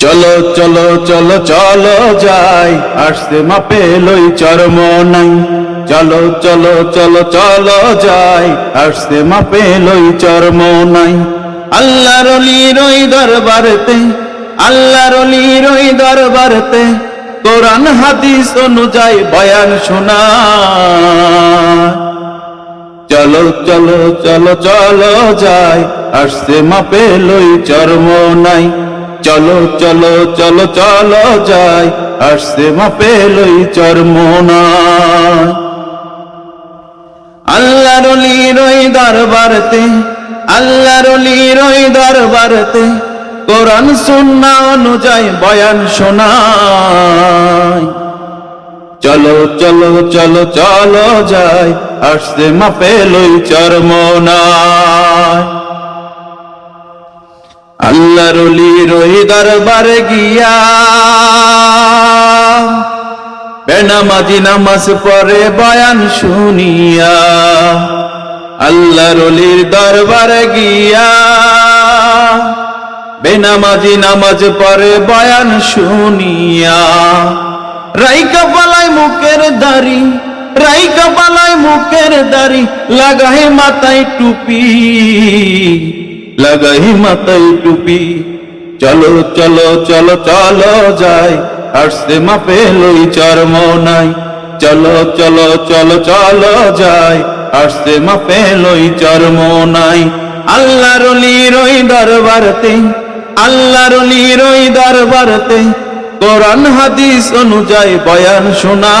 চলো চলো চলো চলো যাই। আসতে মাপে লই চরম নাই। চলো চলো চলো চলো যাই। আসতে মাপে লই চরম নাই। আল্লাহর অলির ওই দরবারেতে, আল্লাহর অলির ওই দরবারেতে কোরআন, হাদিস অনুযায়ী বয়ান শোনা। চলো চলো চলো চলো যাই। আসছে মাপে লই চর্ম নাই। চলো চলো চলো চলো যাই, আসছে মাপে লই চর্ম আল্লাহর অলির দরবারতে, আল্লাহর অলির দরবারতে কোরআন সুন্নাহ অনুযায়ী বয়ান শোনায়। চলো চলো চলো চলো যাই আসতে মাপে লই চর্ম নাই আল্লাহর ওই দরবারে গিয়া। বেনামাজি নামাজ পরে বয়ান শুনিয়া, আল্লাহর অলির দরবারে গিয়া। বেনামাজি নামাজ পরে বয়ান শুনিয়া, রাইকা পালাই মুখের দাড়ি, রাইকা পালাই মুখের দাড়ি লাগাই মাথায় টুপি। লাগাই মাথায় টুপি। চলো চলো চলো চলো যাই আসতে মাপে লই চর্ম নাই চলো চলো চলো চলো যাই আসতে মাপে লই চর্ম নাই আল্লাহর অলির ওই দরবারতে, আল্লাহর অলির ওই দরবারতে কোরআন হাদিস অনুযায়ী বয়ান শোনা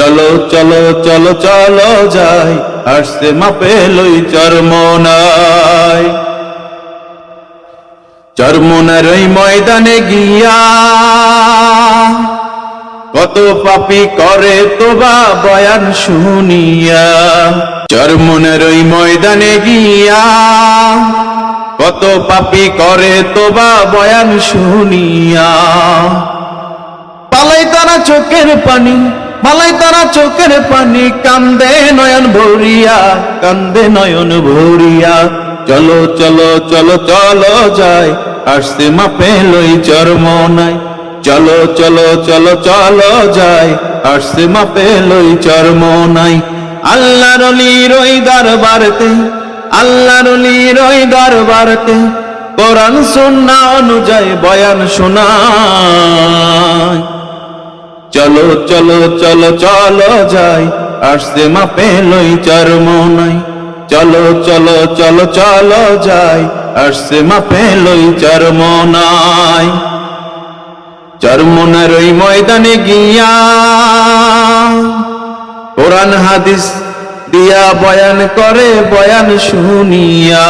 চলো চলো চলো চলো যাই আসতে মাপে লই চর্ম নাই চর্মনার ওই ময়দানে গিয়া কত পাপি করে তোবা বয়ান শুনিয়া। চর্মনের ওই ময়দানে গিয়া কত পাপি করে তোবা বয়ান শুনিয়া। পালাই তারা চোখের পানি পালাই তারা চোখের পানি, কান্দে নয়ন ভরিয়া, কান্দে নয়ন ভরিয়া। চলো চলো চলো চলো যাই আসতে মাপে লই চর্ম নাই। চলো চলো চলো চলো যাই আসতে মাপে লই চর্ম নাই। আল্লাহর অলির ওই দরবারতে, আল্লাহর অলির ওই দরবারতে, কোরআন, সুন্না অনুযায়ী বয়ান শোনায়। চলো চলো চলো চলো যাই। আসতে মাপে লই চর্ম নাই চলো চলো চলো চলো যাই। আসতে মাপে লই চর্ম নাই চর্মনার ওই ময়দানে গিয়া কোরআন হাদিস দিয়া বয়ান করে, বয়ান শুনিয়া।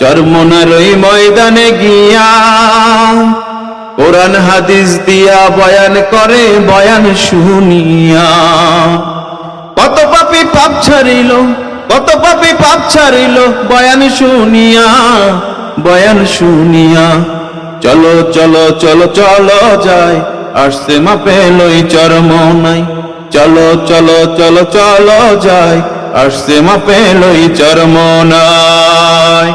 চর্মনার ওই ময়দানে গিয়া কোরআন হাদিস দিয়া বয়ান করে, বয়ান শুনিয়া। কত পাপি পাপ ছাড়িল, কত পাপি পাপ ছাড়িল, বয়ান শুনিয়া বয়ান শুনিয়া। চলো চলো চলো চলো যাই আসতে মাপে লই চরম নাই। চলো চলো চলো চলো যাই আসতে মাপে লই চরম নাই।